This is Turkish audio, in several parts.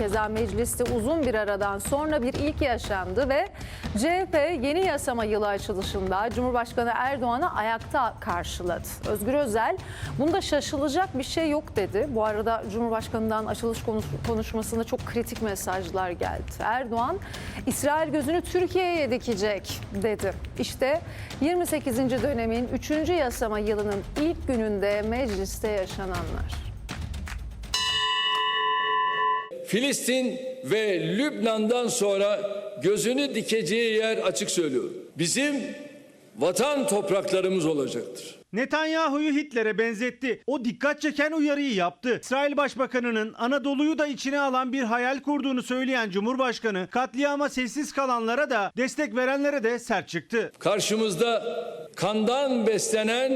Keza mecliste uzun bir aradan sonra bir ilk yaşandı ve CHP yeni yasama yılı açılışında Cumhurbaşkanı Erdoğan'ı ayakta karşıladı. Özgür Özel bunda şaşılacak bir şey yok dedi. Bu arada Cumhurbaşkanı'ndan açılış konuş- konuşmasında çok kritik mesajlar geldi. Erdoğan İsrail gözünü Türkiye'ye dikecek dedi. İşte 28. dönemin 3. yasama yılının ilk gününde mecliste yaşananlar. Filistin ve Lübnan'dan sonra gözünü dikeceği yer açık söylüyorum. Bizim vatan topraklarımız olacaktır. Netanyahu'yu Hitler'e benzetti. O dikkat çeken uyarıyı yaptı. İsrail Başbakanı'nın Anadolu'yu da içine alan bir hayal kurduğunu söyleyen Cumhurbaşkanı katliama sessiz kalanlara da destek verenlere de sert çıktı. Karşımızda kandan beslenen,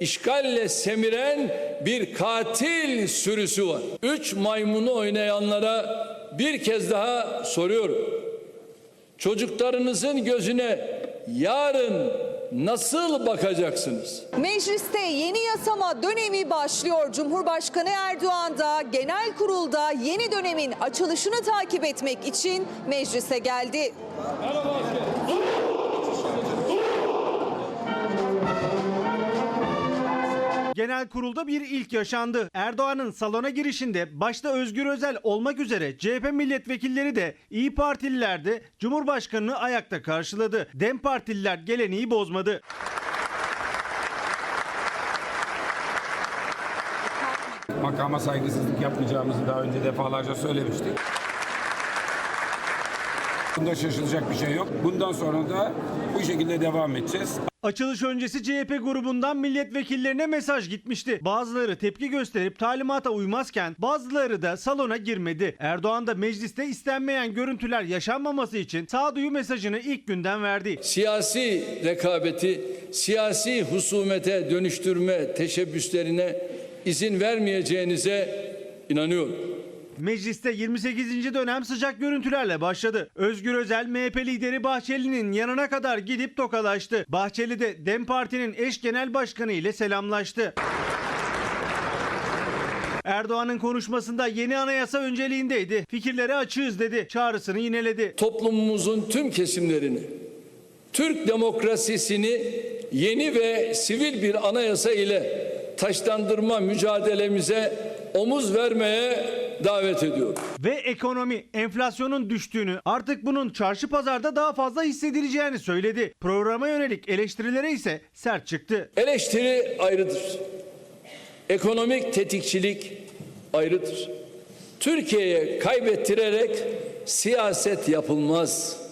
işgalle semiren bir katil sürüsü var. Üç maymunu oynayanlara bir kez daha soruyorum. Çocuklarınızın gözüne yarın nasıl bakacaksınız? Mecliste yeni yasama dönemi başlıyor. Cumhurbaşkanı Erdoğan da genel kurulda yeni dönemin açılışını takip etmek için meclise geldi. Genel kurulda bir ilk yaşandı. Erdoğan'ın salona girişinde başta Özgür Özel olmak üzere CHP milletvekilleri de İyi Partililer de Cumhurbaşkanı'nı ayakta karşıladı. Dem Partililer geleneği bozmadı. Makama saygısızlık yapmayacağımızı daha önce defalarca söylemiştik. Bunda şaşılacak bir şey yok. Bundan sonra da bu şekilde devam edeceğiz. Açılış öncesi CHP grubundan milletvekillerine mesaj gitmişti. Bazıları tepki gösterip talimata uymazken bazıları da salona girmedi. Erdoğan da mecliste istenmeyen görüntüler yaşanmaması için sağduyu mesajını ilk günden verdi. Siyasi rekabeti, siyasi husumete dönüştürme teşebbüslerine izin vermeyeceğinize inanıyorum. Mecliste 28. dönem sıcak görüntülerle başladı. Özgür Özel MHP lideri Bahçeli'nin yanına kadar gidip tokalaştı. Bahçeli de DEM Parti'nin eş genel başkanı ile selamlaştı. Erdoğan'ın konuşmasında yeni anayasa önceliğindeydi. Fikirlere açığız dedi. Çağrısını yineledi. toplumumuzun tüm kesimlerini, Türk demokrasisini yeni ve sivil bir anayasa ile taşlandırma mücadelemize omuz vermeye davet ediyorum. Ve ekonomi enflasyonun düştüğünü artık bunun çarşı pazarda daha fazla hissedileceğini söyledi. Programa yönelik eleştirilere ise sert çıktı. Eleştiri ayrıdır. Ekonomik tetikçilik ayrıdır. Türkiye'ye kaybettirerek siyaset yapılmaz.